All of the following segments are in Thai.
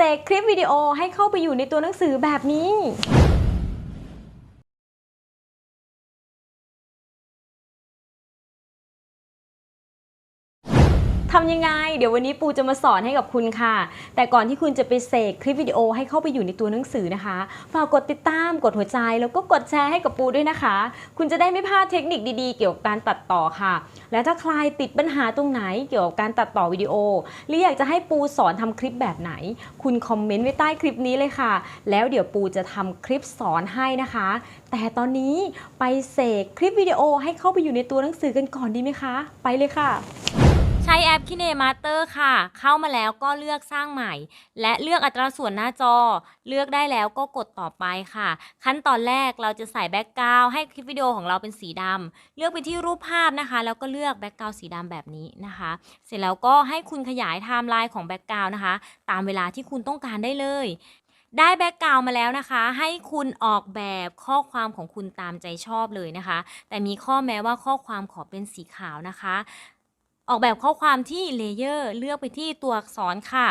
เสกคลิปวิดีโอให้เข้าไปอยู่ในตัวหนังสือแบบนี้ ทำยังไง เดี๋ยววันนี้ปูจะมาสอนให้กับคุณค่ะ แต่ก่อนที่คุณจะไปเสกคลิปวิดีโอให้เข้าไปอยู่ในตัวหนังสือนะคะฝากกดติดตามกดหัวใจ แล้วก็กดแชร์ให้กับปูด้วยนะคะ คุณจะได้ไม่พลาดเทคนิคดีๆ เกี่ยวกับการตัดต่อค่ะ และถ้าใครติดปัญหาตรงไหนเกี่ยวกับการตัดต่อวิดีโอ หรืออยากจะให้ปูสอนทำคลิปแบบไหน คุณคอมเมนต์ไว้ใต้คลิปนี้เลยค่ะ แล้วเดี๋ยวปูจะทำคลิปสอนให้นะคะ แต่ตอนนี้ไปเสกคลิปวิดีโอให้เข้าไปอยู่ในตัวหนังสือกันก่อนดีไหมคะ ไปเลยค่ะ ช้แอป KineMaster ค่ะ เข้ามาแล้วก็เลือกสร้างใหม่ และเลือกอัตราส่วนหน้าจอ เลือกได้แล้วก็กดต่อไปค่ะ ขั้นตอนแรกเราจะใส่แบ็กกราวให้คลิปวิดีโอของเราเป็นสีดำเลือกไปที่รูปภาพนะคะ แล้วก็เลือกแบ็กกราวสีดำแบบนี้นะคะ เสร็จแล้วก็ให้คุณขยายไทม์ไลน์ของแบ็กกราวนะคะ ตามเวลาที่คุณต้องการได้เลยได้แบ็กกราวมาแล้วนะคะ ให้คุณออกแบบข้อความของคุณตามใจชอบเลยนะคะ แต่มีข้อแม้ว่าข้อความขอเป็นสีขาวนะคะ ออกแบบข้อความที่เลเยอร์เลือกไปที่ตัวอักษรค่ะ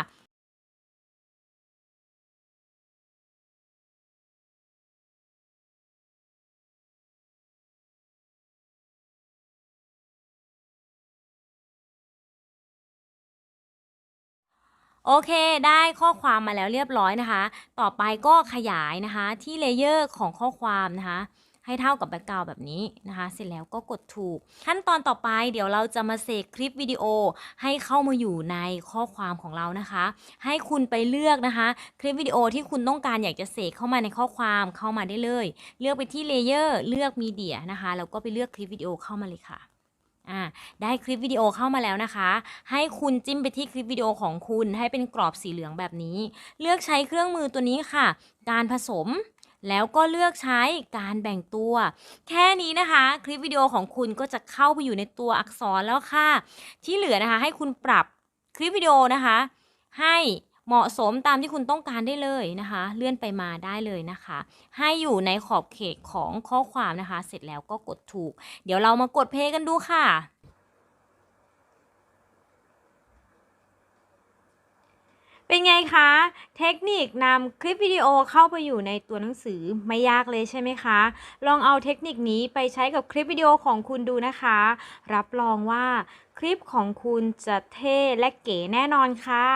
โอเค ได้ข้อความมาแล้วเรียบร้อยนะคะ ต่อไปก็ขยายนะคะที่เลเยอร์ของข้อความนะคะ ให้เท่ากับแบ็กกราวแบบนี้นะคะ เสร็จแล้วก็กดถูก ขั้นตอนต่อไปเดี๋ยวเราจะมาเสกคลิปวิดีโอให้เข้ามาอยู่ในข้อความของเรานะคะ ให้คุณไปเลือกนะคะ คลิปวิดีโอที่คุณต้องการอยากจะเสกเข้ามาในข้อความเข้ามาได้เลย เลือกไปที่เลเยอร์เลือกมีเดียนะคะแล้วก็ไปเลือกคลิปวิดีโอเข้ามาเลยค่ะอ่าได้คลิปวิดีโอเข้ามาแล้วนะคะ ให้คุณจิ้มไปที่คลิปวิดีโอของคุณให้เป็นกรอบสีเหลืองแบบนี้ เลือกใช้เครื่องมือตัวนี้ค่ะ การผสม แล้วก็เลือกใช้การแบ่งตัว แค่นี้นะคะ คลิปวิดีโอของคุณก็จะเข้าไปอยู่ในตัวอักษรแล้วค่ะ ที่เหลือนะคะ ให้คุณปรับคลิปวิดีโอนะคะ ให้เหมาะสมตามที่คุณต้องการได้เลยนะคะ เลื่อนไปมาได้เลยนะคะ ให้อยู่ในขอบเขตของข้อความนะคะ เสร็จแล้วก็กดถูก เดี๋ยวเรามากดเพลย์กันดูค่ะ เป็นไงคะ เทคนิคนำคลิปวิดีโอเข้าไปอยู่ในตัวหนังสือไม่ยากเลยใช่ไหมคะ ลองเอาเทคนิคนี้ไปใช้กับคลิปวิดีโอของคุณดูนะคะ รับรองว่าคลิปของคุณจะเท่และเก๋แน่นอนค่ะ